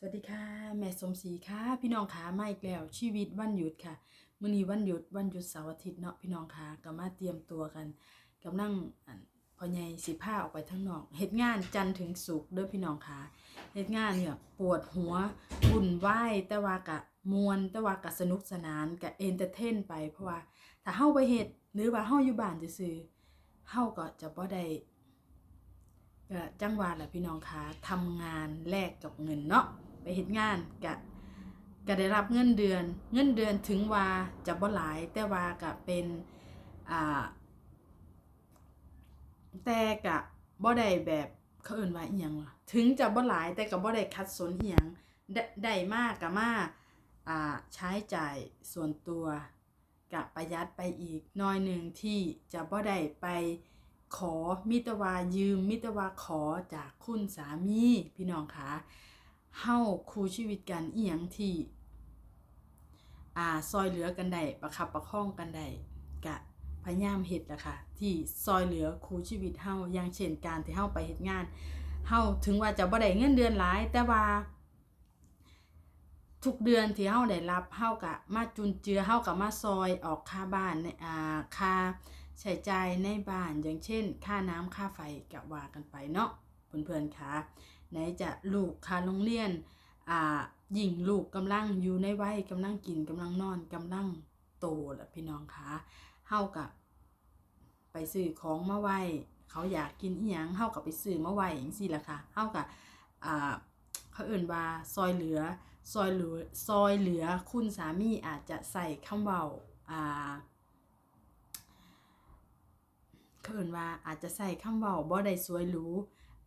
สวัสดีค่ะ แม่สมศรีค่ะ พี่น้องขามาอีกแล้วชีวิตวันหยุดค่ะมื้อนี้วันหยุดวันหยุดเสาร์อาทิตย์เนาะพี่น้องขาก็มาเตรียมตัวกันกำลังพอใหญ่สิพาออกไปทางนอกเฮ็ดงานจันถึงศุกเด้อพี่น้องขาเฮ็ดงานเนี่ยปวดหัววุ่นวายแต่ว่ากะมวนแต่ว่ากะสนุกสนานกะเอนเตอร์เทนไปเพราะว่าถ้าเฮาไปเฮ็ดหรือว่าเฮาอยู่บ้านซื่อเฮาก็จะบ่ได้ก็จังหวะแหละพี่น้องคะทำงานแลกกับเงินเนาะ เฮ็ดงานกะก็ได้รับเงินเดือน เงินเดือนถึงว่าจะบ่หลาย แต่ว่าก็เป็นอ่าแต่กะบ่ได้แบบเขาเอิ่นว่าอีหยังวะถึงจะบ่หลายแต่ก็บ่ได้คัดสนอีหยังได้ได้มากก็มาอ่าใช้จ่ายส่วนตัวกะประหยัดไปอีกน้อยหนึ่งที่จะบ่ได้ไปขอมิตรวายืมมิตรวาขอจากคุณสามีพี่น้องคะ เฮาคู่ชีวิตกันอีหยังที่อ่าซอยเหลือกันได้ประคับประคองกันได้กะพยายามเฮ็ดแหละค่ะ ที่ซอยเหลือคู่ชีวิตเฮาอย่างเช่นการที่เฮาไปเฮ็ดงานเฮาถึงว่าจะบ่ได้เงินเดือนหลาย แต่ว่า ทุกเดือนที่เฮาได้รับเฮาก็มาจุนเจือเฮาก็มาซอยออกค่าบ้านในอ่าค่าใช้จ่ายในบ้านอย่างเช่น ค่าน้ำค่าไฟกับว่ากันไปเนาะ เพื่อนๆคะไหนจะลูกค่าโรงเรียนอ่ายิ่งลูกกำลังอยู่ในวัยกำลังกินกำลังนอนกำลังโตแหละพี่น้องคะเฮากับไปซื้อของมาไว้เขาอยากกินอีหยังเฮากับไปซื้อมาไว้อย่างซี่ล่ะค่ะเฮากับอ่าเขาเอิ่นว่าซอยเหลือซอยเหลือซอยเหลือคุณสามีอาจจะใส่คำเว้าอ่าเคินว่าอาจจะใส่คำเว้าบ่ได้สวยหรู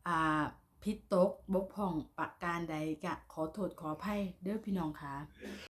อ่าผิดตกบกพร่องประการใดก็ขอโทษขออภัยเด้อพี่น้องค่ะ